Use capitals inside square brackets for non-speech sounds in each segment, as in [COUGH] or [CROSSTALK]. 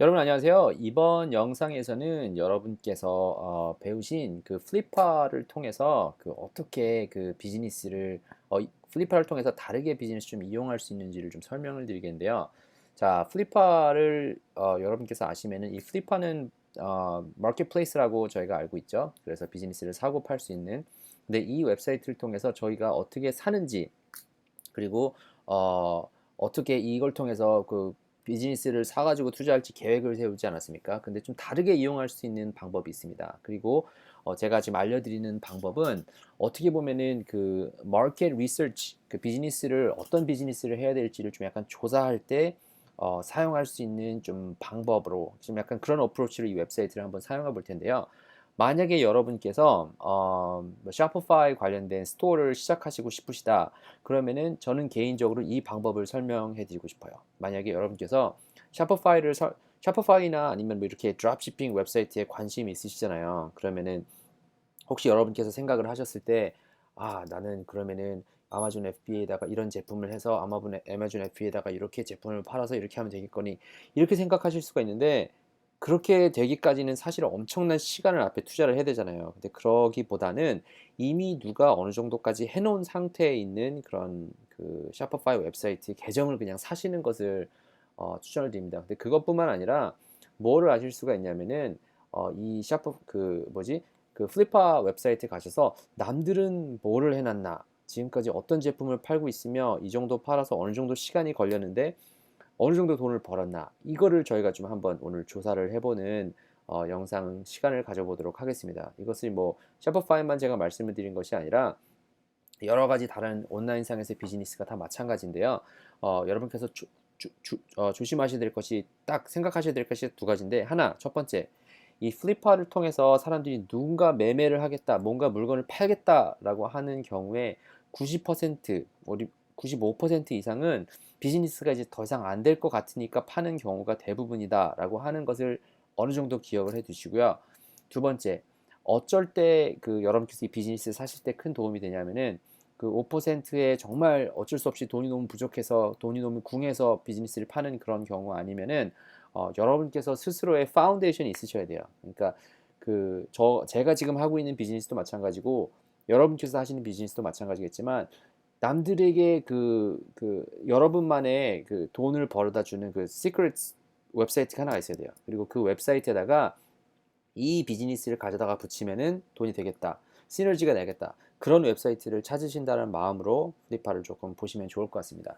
여러분 안녕하세요. 이번 영상에서는 여러분께서 어, 배우신 그 플리파를 통해서 그 어떻게 그 비즈니스를 어, 이- 플리파를 통해서 다르게 비즈니스 좀 이용할 수 있는지를 좀 설명을 드리겠는데요. 자, 플리파를 어, 여러분께서 아시면은 이 플리파는 어, 마켓플레이스라고 저희가 알고 있죠. 그래서 비즈니스를 사고 팔 수 있는. 근데 이 웹사이트를 통해서 저희가 어떻게 사는지 그리고 어, 어떻게 이걸 통해서 그 비즈니스를 사가지고 투자할지 계획을 세우지 않았습니까? 근데 좀 다르게 이용할 수 있는 방법이 있습니다. 그리고 어, 제가 지금 알려드리는 방법은 어떻게 보면은 그 마켓 리서치, 그 비즈니스를 어떤 비즈니스를 해야 될지를 좀 약간 조사할 때 어, 사용할 수 있는 좀 방법으로 좀 약간 그런 어프로치로 이 웹사이트를 한번 사용해 볼 텐데요. 만약에 여러분께서 어, 뭐 샤프파이 관련된 스토어를 시작하시고 싶으시다. 그러면은 저는 개인적으로 이 방법을 설명해 드리고 싶어요. 만약에 여러분께서 샤프파이를 설- 샤프파이나 아니면 뭐 이렇게 드랍시핑 웹사이트에 관심이 있으시잖아요. 그러면은 혹시 여러분께서 생각을 하셨을 때, 아, 나는 그러면은 아마존 FBA에다가 이런 제품을 해서 아마존, 아마존 FBA에다가 이렇게 제품을 팔아서 이렇게 하면 되겠거니, 이렇게 생각하실 수가 있는데, 그렇게 되기까지는 사실 엄청난 시간을 앞에 투자를 해야 되잖아요. 근데 그러기보다는 이미 누가 어느 정도까지 해놓은 상태에 있는 그런 그 샤프파이 웹사이트 계정을 그냥 사시는 것을 어, 추천을 드립니다. 근데 그것뿐만 아니라 뭐를 아실 수가 있냐면은 어, 이 샤프 그 뭐지 그 플리파 웹사이트에 가셔서 남들은 뭐를 해놨나 지금까지 어떤 제품을 팔고 있으며 이 정도 팔아서 어느 정도 시간이 걸렸는데 어느 정도 돈을 벌었나 이거를 저희가 좀 한번 오늘 조사를 해보는 어, 영상 시간을 가져보도록 하겠습니다. 이것을 뭐 샤프파이만 제가 말씀을 드린 것이 아니라 여러 가지 다른 온라인상에서의 비즈니스가 다 마찬가지인데요. 어, 여러분께서 조, 조, 조, 어, 조심하셔야 될 것이 딱 생각하셔야 될 것이 두 가지인데 하나 첫 번째 이 플리파를 통해서 사람들이 누군가 매매를 하겠다, 뭔가 물건을 팔겠다라고 하는 경우에 90% 우리 95% 이상은 비즈니스가 이제 더 이상 안 될 것 같으니까 파는 경우가 대부분이다라고 하는 것을 어느 정도 기억을 해 두시고요. 두 번째, 어쩔 때 그 여러분께서 이 비즈니스 사실 때 큰 도움이 되냐면은 그 5%에 정말 어쩔 수 없이 돈이 너무 부족해서 돈이 너무 궁해서 비즈니스를 파는 그런 경우 아니면은 어, 여러분께서 스스로의 파운데이션이 있으셔야 돼요. 그러니까 그 저 제가 지금 하고 있는 비즈니스도 마찬가지고 여러분께서 하시는 비즈니스도 마찬가지겠지만 남들에게 그, 그 여러분만의 그 돈을 벌어다 주는 그 시크릿 웹사이트가 하나가 있어야 돼요. 그리고 그 웹사이트에다가 이 비즈니스를 가져다가 붙이면은 돈이 되겠다. 시너지가 나겠다. 그런 웹사이트를 찾으신다는 마음으로 플리파를 조금 보시면 좋을 것 같습니다.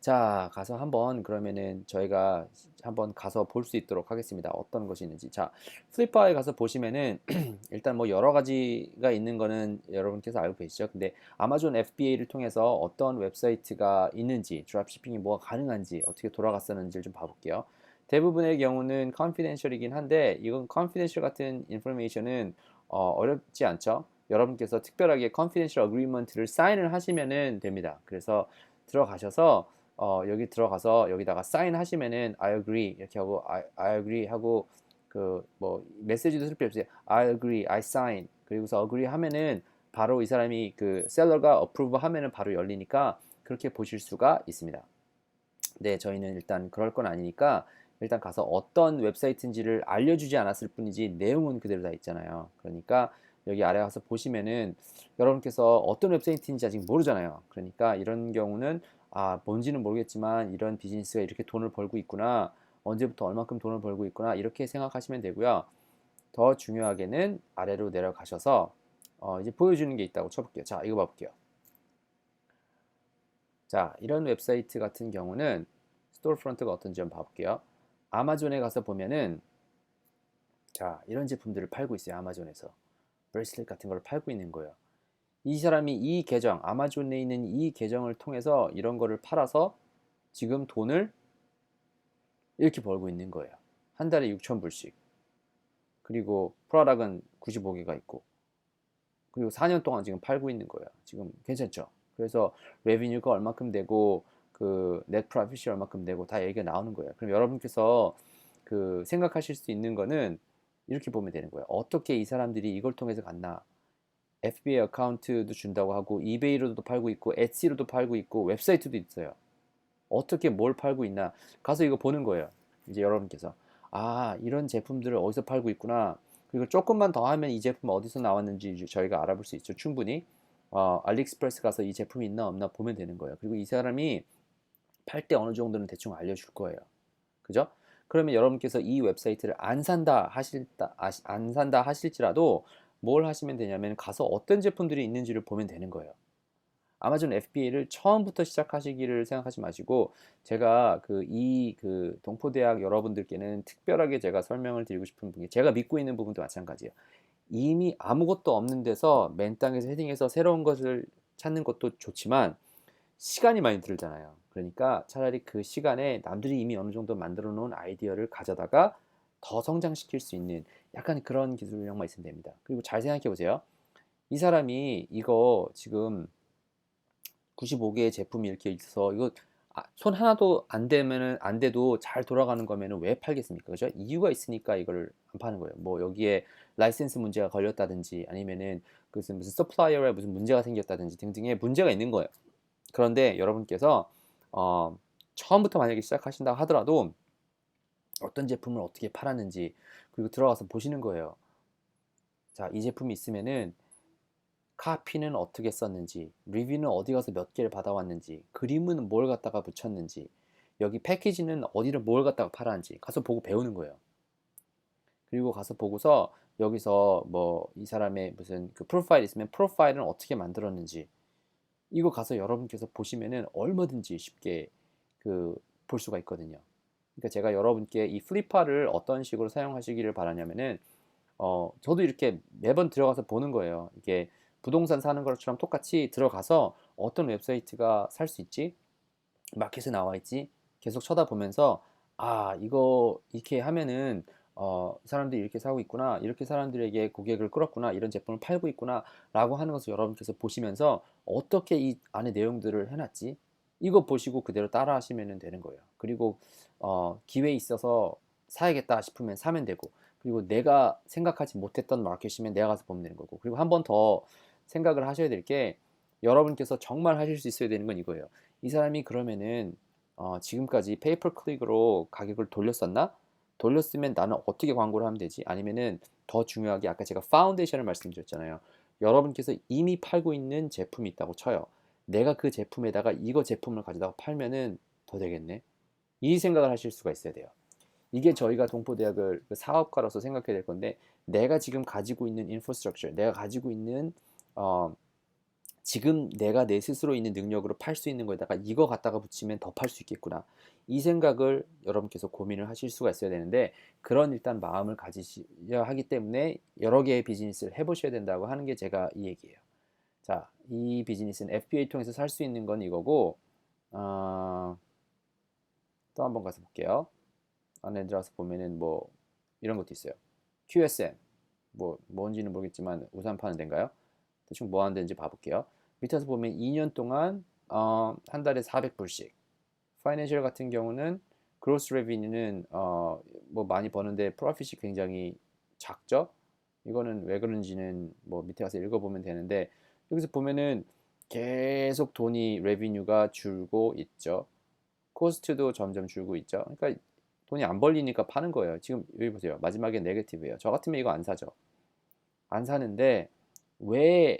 자, 가서 한번 그러면은 저희가 한번 가서 볼 수 있도록 하겠습니다. 어떤 것이 있는지. 자, 플리파에 가서 보시면은 [CLEARS THROAT] 일단 뭐 여러 가지가 있는 거는 여러분께서 알고 계시죠. 근데 아마존 FBA를 통해서 어떤 웹사이트가 있는지, 드랍시핑이 뭐가 가능한지, 어떻게 돌아갔었는지를 좀 봐볼게요. 대부분의 경우는 confidential이긴 한데 이건 confidential 같은 인포메이션은 어, 어렵지 않죠. 여러분께서 특별하게 confidential agreement를 사인을 하시면은 됩니다. 그래서 들어가셔서 어, 여기 들어가서 여기다가 사인 하시면은 I agree 이렇게 하고 I, I agree 하고 그 뭐 메시지도 쓸 필요 없어요. I agree, I sign 그리고서 agree 하면은 바로 이 사람이 그 셀러가 approve 하면은 바로 열리니까 그렇게 보실 수가 있습니다. 네, 저희는 일단 그럴 건 아니니까 일단 가서 어떤 웹사이트인지를 알려주지 않았을 뿐이지 내용은 그대로 다 있잖아요. 그러니까 여기 아래 가서 보시면은 여러분께서 어떤 웹사이트인지 아직 모르잖아요. 그러니까 이런 경우는 아, 뭔지는 모르겠지만 이런 비즈니스가 이렇게 돈을 벌고 있구나. 언제부터 얼마큼 돈을 벌고 있구나. 이렇게 생각하시면 되고요. 더 중요하게는 아래로 내려가셔서 어, 이제 보여주는 게 있다고 쳐볼게요. 자, 이거 봐볼게요. 자, 이런 웹사이트 같은 경우는 스토어 프론트가 어떤지 한번 봐볼게요. 아마존에 가서 보면은 자, 이런 제품들을 팔고 있어요. 아마존에서. 브레슬릿 같은 걸 팔고 있는 거예요. 이 사람이 이 계정, 아마존에 있는 이 계정을 통해서 이런 거를 팔아서 지금 돈을 이렇게 벌고 있는 거예요. 한 달에 6,000불씩. 그리고 프라닥은 95개가 있고. 그리고 4년 동안 지금 팔고 있는 거예요. 지금 괜찮죠? 그래서 레비뉴가 얼마큼 되고 그넷 프로핏이 얼마큼 되고 다 얘기가 나오는 거예요. 그럼 여러분께서 그 생각하실 수 있는 거는 이렇게 보면 되는 거예요. 어떻게 이 사람들이 이걸 통해서 갔나? FBA 어카운트도 준다고 하고 이베이로도 팔고 있고 에치로도 팔고 있고 웹사이트도 있어요. 어떻게 뭘 팔고 있나? 가서 이거 보는 거예요. 이제 여러분께서 아, 이런 제품들을 어디서 팔고 있구나. 그리고 조금만 더 하면 이 제품 어디서 나왔는지 저희가 알아볼 수 있죠. 충분히. 어, 알리익스프레스 가서 이 제품이 있나 없나 보면 되는 거예요. 그리고 이 사람이 팔 때 어느 정도는 대충 알려줄 거예요. 그죠? 그러면 여러분께서 이 웹사이트를 안 산다 하실다 안 산다 하실지라도 뭘 하시면 되냐면 가서 어떤 제품들이 있는지를 보면 되는 거예요. 아마존 FBA를 처음부터 시작하시기를 생각하지 마시고 제가 그 이그 동포대학 여러분들께는 특별하게 제가 설명을 드리고 싶은 분이 제가 믿고 있는 부분도 마찬가지예요. 이미 아무것도 없는 데서 맨 땅에서 헤딩해서 새로운 것을 찾는 것도 좋지만 시간이 많이 들잖아요. 그러니까 차라리 그 시간에 남들이 이미 어느 정도 만들어 놓은 아이디어를 가져다가 더 성장시킬 수 있는 약간 그런 기술력만 있으면 됩니다. 그리고 잘 생각해 보세요. 이 사람이 이거 지금 95개의 제품이 이렇게 있어서 이거 아, 손 하나도 안 되면은 안 돼도 잘 돌아가는 거면은 왜 팔겠습니까? 그죠? 이유가 있으니까 이걸 안 파는 거예요. 뭐 여기에 라이센스 문제가 걸렸다든지 아니면은 무슨 무슨 서플라이어에 무슨 문제가 생겼다든지 등등의 문제가 있는 거예요. 그런데 여러분께서 어, 처음부터 만약에 시작하신다 하더라도 어떤 제품을 어떻게 팔았는지 그리고 들어가서 보시는 거예요. 자, 이 제품이 있으면은 카피는 어떻게 썼는지, 리뷰는 어디 가서 몇 개를 받아왔는지, 그림은 뭘 갖다가 붙였는지, 여기 패키지는 어디를 뭘 갖다가 팔았는지 가서 보고 배우는 거예요. 그리고 가서 보고서 여기서 뭐 이 사람의 무슨 그 프로파일 있으면 프로파일은 어떻게 만들었는지 이거 가서 여러분께서 보시면은 얼마든지 쉽게 그 볼 수가 있거든요. 그러니까 제가 여러분께 이 플리파를 어떤 식으로 사용하시기를 바라냐면은 어 저도 이렇게 매번 들어가서 보는 거예요. 이게 부동산 사는 것처럼 똑같이 들어가서 어떤 웹사이트가 살 수 있지? 마켓에 나와 있지? 계속 쳐다보면서 아 이거 이렇게 하면은 어, 사람들이 이렇게 사고 있구나, 이렇게 사람들에게 고객을 끌었구나, 이런 제품을 팔고 있구나, 라고 하는 것을 여러분께서 보시면서 어떻게 이 안에 내용들을 해놨지? 이거 보시고 그대로 따라 하시면 되는 거예요. 그리고, 어, 기회 있어서 사야겠다 싶으면 사면 되고, 그리고 내가 생각하지 못했던 마켓이면 내가 가서 보면 되는 거고, 그리고 한 번 더 생각을 하셔야 될 게 여러분께서 정말 하실 수 있어야 되는 건 이거예요. 이 사람이 그러면은 어, 지금까지 페이퍼 클릭으로 가격을 돌렸었나? 돌렸으면 나는 어떻게 광고를 하면 되지? 아니면은 더 중요하게 아까 제가 파운데이션을 말씀드렸잖아요. 여러분께서 이미 팔고 있는 제품이 있다고 쳐요. 내가 그 제품에다가 이거 제품을 가져다가 팔면은 더 되겠네. 이 생각을 하실 수가 있어야 돼요. 이게 저희가 동포대학을 그 사업가로서 생각해야 될 건데 내가 지금 가지고 있는 인프라스트럭처, 내가 가지고 있는 어, 지금 내가 내 스스로 있는 능력으로 팔 수 있는 거에다가 이거 갖다가 붙이면 더 팔 수 있겠구나. 이 생각을 여러분께서 고민을 하실 수가 있어야 되는데 그런 일단 마음을 가지셔야 하기 때문에 여러 개의 비즈니스를 해보셔야 된다고 하는 게 제가 이 얘기예요. 자, 이 비즈니스는 FBA 통해서 살 수 있는 건 이거고 어, 또 한번 가서 볼게요. 안에 들어가서 보면은 뭐 이런 것도 있어요. QSM 뭐 뭔지는 모르겠지만 우산 파는 데인가요? 대충 뭐 하는 데인지 봐볼게요. 밑에서 보면 2년 동안 어, 한 달에 400불씩. 파이낸셜 같은 경우는 그로스 레비뉴는 어, 뭐 많이 버는데 프로핏이 굉장히 작죠. 이거는 왜 그런지는 뭐 밑에 가서 읽어보면 되는데 여기서 보면은 계속 돈이 레비뉴가 줄고 있죠. 코스트도 점점 줄고 있죠. 그러니까 돈이 안 벌리니까 파는 거예요. 지금 여기 보세요. 마지막에 네게티브예요. 저 같으면 이거 안 사죠. 안 사는데 왜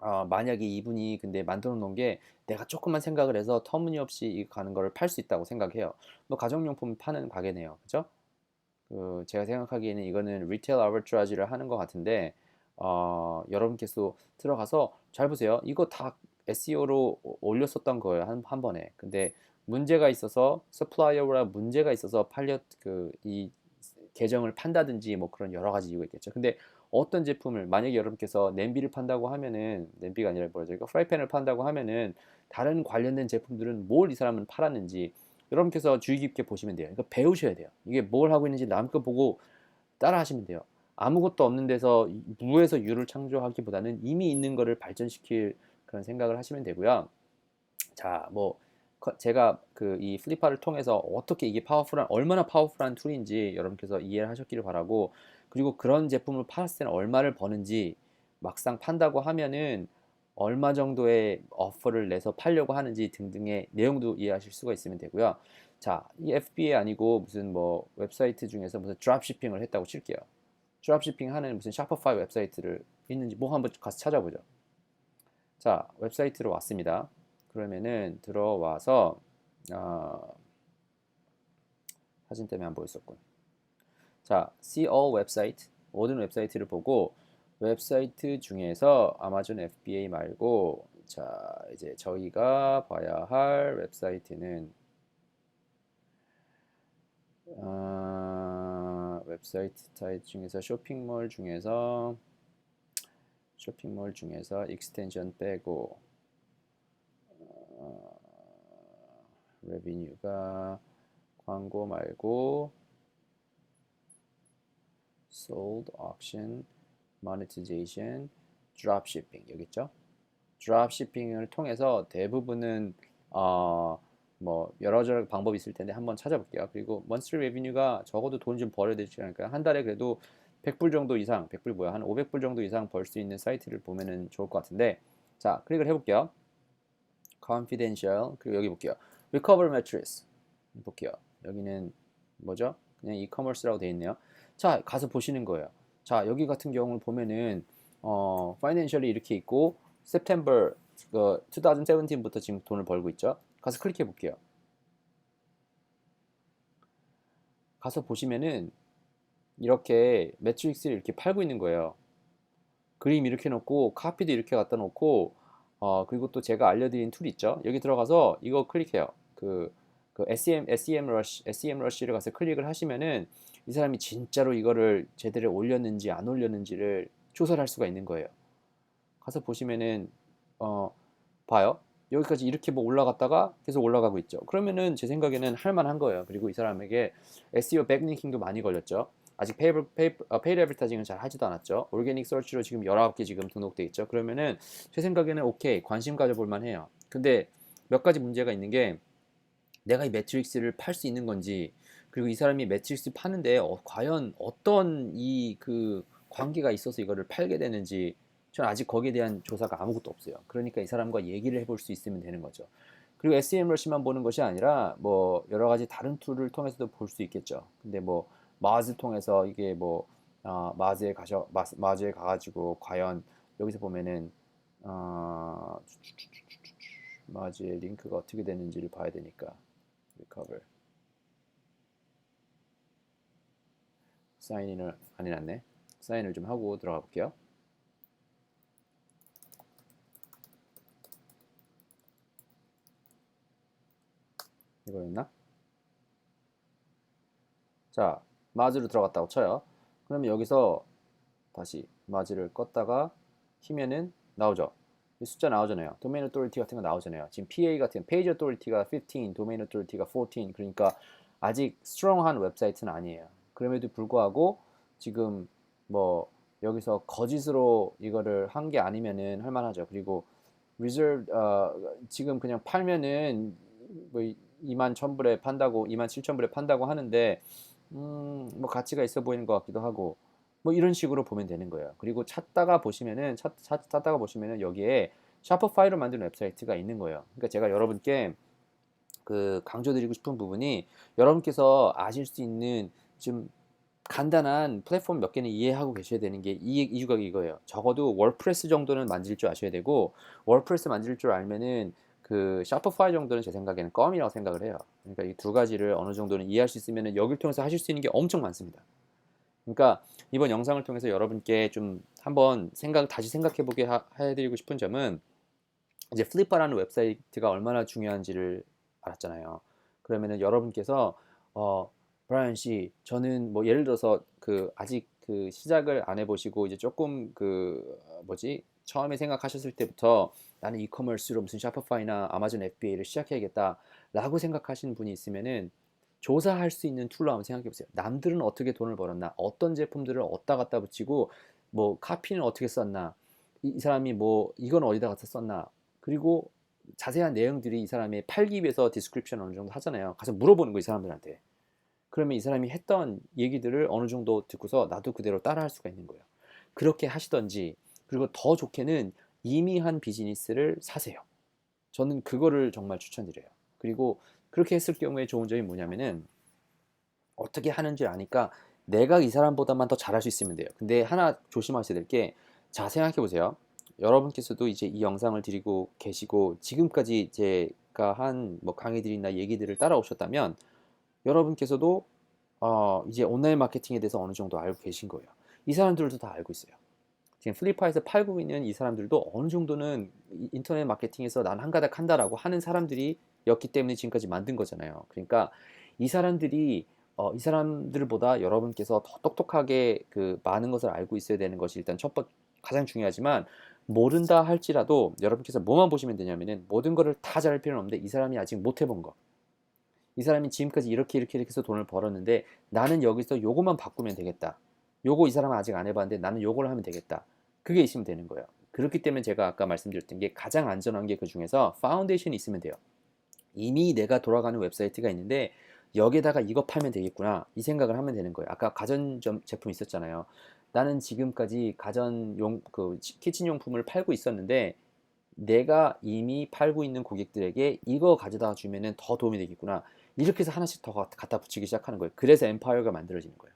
어, 만약에 이분이 근데 만들어 놓은 게 내가 조금만 생각을 해서 터무니없이 가는 거를 팔 수 있다고 생각해요. 뭐 가정용품 파는 가게네요. 그죠? 그 제가 생각하기에는 이거는 리테일 아버트라지를 하는 것 같은데 어, 여러분께서 들어가서 잘 보세요. 이거 다 SEO로 올렸었던 거예요. 한, 한 번에. 근데 문제가 있어서 서플라이어라 문제가 있어서 팔렸 그이 계정을 판다든지 뭐 그런 여러 가지 이유가 있겠죠. 근데 어떤 제품을 만약에 여러분께서 냄비를 판다고 하면은 냄비가 아니라 뭐죠? 이거 프라이팬을 판다고 하면은 다른 관련된 제품들은 뭘 이 사람은 팔았는지 여러분께서 주의 깊게 보시면 돼요. 이거 배우셔야 돼요. 이게 뭘 하고 있는지 남껏 보고 따라 하시면 돼요. 아무것도 없는 데서 무에서 유를 창조하기보다는 이미 있는 거를 발전시킬 그런 생각을 하시면 되고요. 자, 뭐 제가 그 이 플리파를 통해서 어떻게 이게 파워풀한 얼마나 파워풀한 툴인지 여러분께서 이해를 하셨기를 바라고 그리고 그런 제품을 팔았을 때는 얼마를 버는지 막상 판다고 하면은 얼마 정도의 어퍼를 내서 팔려고 하는지 등등의 내용도 이해하실 수가 있으면 되고요. 자, 이 FBA 아니고 무슨 뭐 웹사이트 중에서 무슨 드랍시핑을 했다고 칠게요. 드랍시핑 하는 무슨 샤퍼파이 웹사이트를 있는지 뭐 한번 가서 찾아보죠. 자, 웹사이트로 왔습니다. 그러면은 들어와서 어, 사진 때문에 안 보였었군. 자, see all 웹사이트 모든 웹사이트를 보고 웹사이트 중에서 아마존 FBA 말고 자 이제 저희가 봐야 할 웹사이트는 어, 웹사이트 타입 중에서 쇼핑몰 중에서 쇼핑몰 중에서 익스텐션 빼고 레비뉴가 광고 말고 sold, auction, monetization, dropshipping 여기 있죠? dropshipping을 통해서 대부분은 어, 뭐 여러 가지 방법이 있을 텐데 한번 찾아볼게요. 그리고 monthly revenue가 적어도 돈 좀 벌어야 되지 않을까요? 한 달에 그래도 100불 정도 이상, 100불 뭐야? 한 500불 정도 이상 벌 수 있는 사이트를 보면은 좋을 것 같은데 자, 클릭을 해볼게요. confidential 그리고 여기 볼게요. Recover matrix 볼게요. 여기는 뭐죠? 그냥 e-commerce라고 되어 있네요. 자, 가서 보시는 거예요. 자, 여기 같은 경우를 보면은 어, 파이낸셜이 이렇게 있고 September 그 2017부터 지금 돈을 벌고 있죠. 가서 클릭해 볼게요. 가서 보시면은 이렇게 매트릭스를 이렇게 팔고 있는 거예요. 그림 이렇게 놓고 카피도 이렇게 갖다 놓고 어, 그리고 또 제가 알려드린 툴 있죠. 여기 들어가서 이거 클릭해요. 그, 그 SEM, SEM 러시, SEM 러시를 가서 클릭을 하시면은 이 사람이 진짜로 이거를 제대로 올렸는지 안 올렸는지를 조사를 할 수가 있는 거예요. 가서 보시면은 어 봐요. 여기까지 이렇게 뭐 올라갔다가 계속 올라가고 있죠. 그러면은 제 생각에는 할 만한 거예요. 그리고 이 사람에게 SEO 백링킹도 많이 걸렸죠. 아직 페이블, 페이블, 어, 페이드 애버타징은 잘 하지도 않았죠. 오르게닉 서치로 지금 19개 지금 등록돼 있죠. 그러면은 제 생각에는 오케이 관심 가져볼 만해요. 근데 몇 가지 문제가 있는 게 내가 이 매트릭스를 팔 수 있는 건지 그리고 이 사람이 매트릭스 파는데 어, 과연 어떤 이 그 관계가 있어서 이거를 팔게 되는지 저는 아직 거기에 대한 조사가 아무것도 없어요. 그러니까 이 사람과 얘기를 해볼 수 있으면 되는 거죠. 그리고 SEM 러시만 보는 것이 아니라 뭐 여러 가지 다른 툴을 통해서도 볼 수 있겠죠. 근데 뭐 마즈 통해서 이게 뭐 어, 마즈에 가셔 마즈, 마즈에 가가지고 과연 여기서 보면은 어, 마즈의 링크가 어떻게 되는지를 봐야 되니까 recover 사인을 안 해놨네. 사인을 좀 하고 들어가 볼게요. 이거였나? 자, 마즈로 들어갔다고 쳐요. 그러면 여기서 다시 마즈를 껐다가 키면은 나오죠. 숫자 나오잖아요. 도메인 오토리티 같은 거 나오잖아요. 지금 PA 같은 페이지 오토리티가 15, 도메인 오토리티가 14. 그러니까 아직 스트롱한 웹사이트는 아니에요. 그럼에도 불구하고 지금 뭐 여기서 거짓으로 이거를 한 게 아니면은 할 만하죠. 그리고 reserve 어, 지금 그냥 팔면은 뭐 2만 1,000불에 판다고 2만 7,000불에 판다고 하는데 음, 뭐 가치가 있어 보이는 것 같기도 하고 뭐 이런 식으로 보면 되는 거예요. 그리고 찾다가 보시면은 찾, 찾, 찾다가 보시면은 여기에 샤퍼파이로 만든 웹사이트가 있는 거예요. 그러니까 제가 여러분께 그 강조드리고 싶은 부분이 여러분께서 아실 수 있는 좀 간단한 플랫폼 몇 개는 이해하고 계셔야 되는 게 이 이유가 이거예요. 적어도 월프레스 정도는 만질 줄 아셔야 되고 월프레스 만질 줄 알면은 그 샤퍼파이 정도는 제 생각에는 껌이라고 생각을 해요. 그러니까 이 두 가지를 어느 정도는 이해할 수 있으면은 여기를 통해서 하실 수 있는 게 엄청 많습니다. 그러니까 이번 영상을 통해서 여러분께 좀 한번 생각 다시 생각해 보게 해드리고 싶은 점은 이제 플리퍼라는 웹사이트가 얼마나 중요한지를 알았잖아요. 그러면은 여러분께서 어 브라이언 씨, 저는 뭐 예를 들어서 그 아직 그 시작을 안 해보시고 이제 조금 그 뭐지 처음에 생각하셨을 때부터 나는 이커머스로 무슨 샤퍼파이나 아마존 FBA를 시작해야겠다라고 생각하시는 분이 있으면은 조사할 수 있는 툴로 한번 생각해 보세요. 남들은 어떻게 돈을 벌었나, 어떤 제품들을 어디다 갖다 붙이고 뭐 카피는 어떻게 썼나, 이, 이 사람이 뭐 이건 어디다 갖다 썼나, 그리고 자세한 내용들이 이 사람이 팔기 위해서 디스크립션 어느 정도 하잖아요. 가서 물어보는 거이 사람들한테. 그러면 이 사람이 했던 얘기들을 어느 정도 듣고서 나도 그대로 따라할 수가 있는 거예요. 그렇게 하시던지 그리고 더 좋게는 이미 한 비즈니스를 사세요. 저는 그거를 정말 추천드려요. 그리고 그렇게 했을 경우에 좋은 점이 뭐냐면은 어떻게 하는지 아니까 내가 이 사람보다만 더 잘할 수 있으면 돼요. 근데 하나 조심하셔야 될 게, 자, 생각해 보세요. 여러분께서도 이제 이 영상을 드리고 계시고, 지금까지 제가 한 뭐 강의들이나 얘기들을 따라오셨다면, 여러분께서도 어, 이제 온라인 마케팅에 대해서 어느 정도 알고 계신 거예요. 이 사람들도 다 알고 있어요. 지금 플리파에서 팔고 있는 이 사람들도 어느 정도는 이- 인터넷 마케팅에서 난 한 가닥 한다라고 하는 사람들이 었기 때문에 지금까지 만든 거잖아요. 그러니까 이 사람들이 어, 이 사람들보다 여러분께서 더 똑똑하게 그 많은 것을 알고 있어야 되는 것이 일단 첫 번, 가장 중요하지만 모른다 할지라도 여러분께서 뭐만 보시면 되냐면은 모든 거를 다 잘할 필요는 없는데 이 사람이 아직 못 해본 거. 이 사람이 지금까지 이렇게 이렇게 이렇게 해서 돈을 벌었는데 나는 여기서 요거만 바꾸면 되겠다. 요거 이 사람은 아직 안 해봤는데 나는 요걸 하면 되겠다. 그게 있으면 되는 거예요. 그렇기 때문에 제가 아까 말씀드렸던 게 가장 안전한 게 그 중에서 파운데이션이 있으면 돼요. 이미 내가 돌아가는 웹사이트가 있는데 여기에다가 이거 팔면 되겠구나 이 생각을 하면 되는 거예요. 아까 가전점 제품 있었잖아요. 나는 지금까지 가전용 그 키친 용품을 팔고 있었는데 내가 이미 팔고 있는 고객들에게 이거 가져다 주면은 더 도움이 되겠구나. 이렇게 해서 하나씩 더 가- 갖다 붙이기 시작하는 거예요. 그래서 엠파이어가 만들어지는 거예요.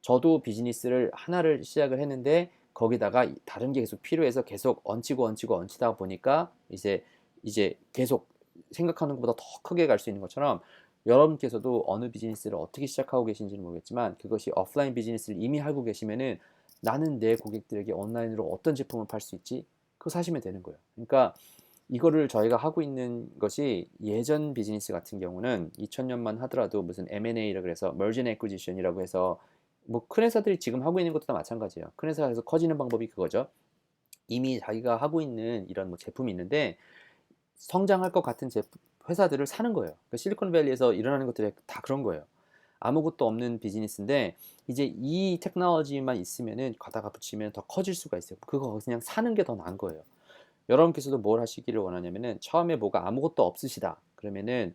저도 비즈니스를 하나를 시작을 했는데 거기다가 이- 다른 게 계속 필요해서 계속 얹히고 얹히고 얹히다 보니까 이제 이제 계속 생각하는 것보다 더 크게 갈 수 있는 것처럼 여러분께서도 어느 비즈니스를 어떻게 시작하고 계신지는 모르겠지만 그것이 오프라인 비즈니스를 이미 하고 계시면은 나는 내 고객들에게 온라인으로 어떤 제품을 팔 수 있지? 그거 사시면 되는 거예요. 그러니까 이거를 저희가 하고 있는 것이 예전 비즈니스 같은 경우는 2000년만 하더라도 무슨 M&A라 그래서 Merge and Acquisition이라고 해서 뭐 큰 회사들이 지금 하고 있는 것도 다 마찬가지예요. 큰 회사에서 커지는 방법이 그거죠. 이미 자기가 하고 있는 이런 뭐 제품이 있는데 성장할 것 같은 제품, 회사들을 사는 거예요. 그러니까 실리콘밸리에서 일어나는 것들이 다 그런 거예요. 아무것도 없는 비즈니스인데 이제 이 테크놀로지만 있으면은 가다가 붙이면 더 커질 수가 있어요. 그거 그냥 사는 게 더 나은 거예요. 여러분께서도 뭘 하시기를 원하냐면은 처음에 뭐가 아무것도 없으시다. 그러면은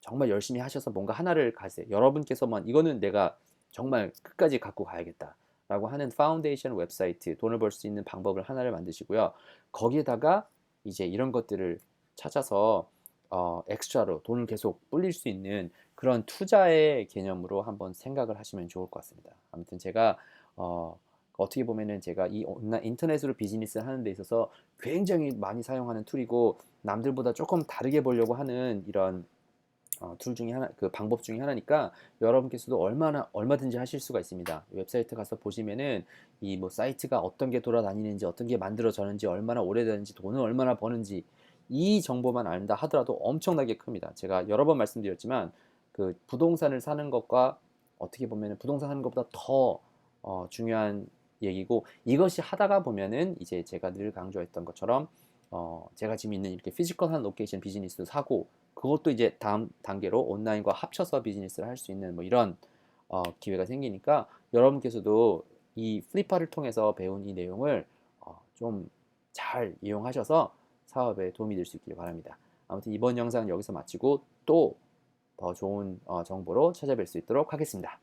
정말 열심히 하셔서 뭔가 하나를 가세요. 여러분께서만 이거는 내가 정말 끝까지 갖고 가야겠다. 라고 하는 파운데이션 웹사이트, 돈을 벌 수 있는 방법을 하나를 만드시고요. 거기에다가 이제 이런 것들을 찾아서 어, 엑스트라로 돈을 계속 불릴 수 있는 그런 투자의 개념으로 한번 생각을 하시면 좋을 것 같습니다. 아무튼 제가 어, 어떻게 보면은 제가 이 인터넷으로 비즈니스를 하는 데 있어서 굉장히 많이 사용하는 툴이고 남들보다 조금 다르게 보려고 하는 이런 어, 툴 중에 하나, 그 방법 중에 하나니까 여러분께서도 얼마나 얼마든지 하실 수가 있습니다. 웹사이트 가서 보시면은 이 뭐 사이트가 어떤 게 돌아다니는지 어떤 게 만들어졌는지 얼마나 오래됐는지 돈을 얼마나 버는지 이 정보만 안다 하더라도 엄청나게 큽니다. 제가 여러 번 말씀드렸지만 그 부동산을 사는 것과 어떻게 보면은 부동산 사는 것보다 더 어, 중요한 얘기고 이것이 하다가 보면은 이제 제가 늘 강조했던 것처럼 어, 제가 지금 있는 이렇게 피지컬한 로케이션 비즈니스도 사고 그것도 이제 다음 단계로 온라인과 합쳐서 비즈니스를 할 수 있는 뭐 이런 어, 기회가 생기니까 여러분께서도 이 플리파를 통해서 배운 이 내용을 어, 좀잘 이용하셔서 사업에 도움이 될 수 있기를 바랍니다. 아무튼 이번 영상은 여기서 마치고 또 더 좋은 어, 정보로 찾아뵐 수 있도록 하겠습니다.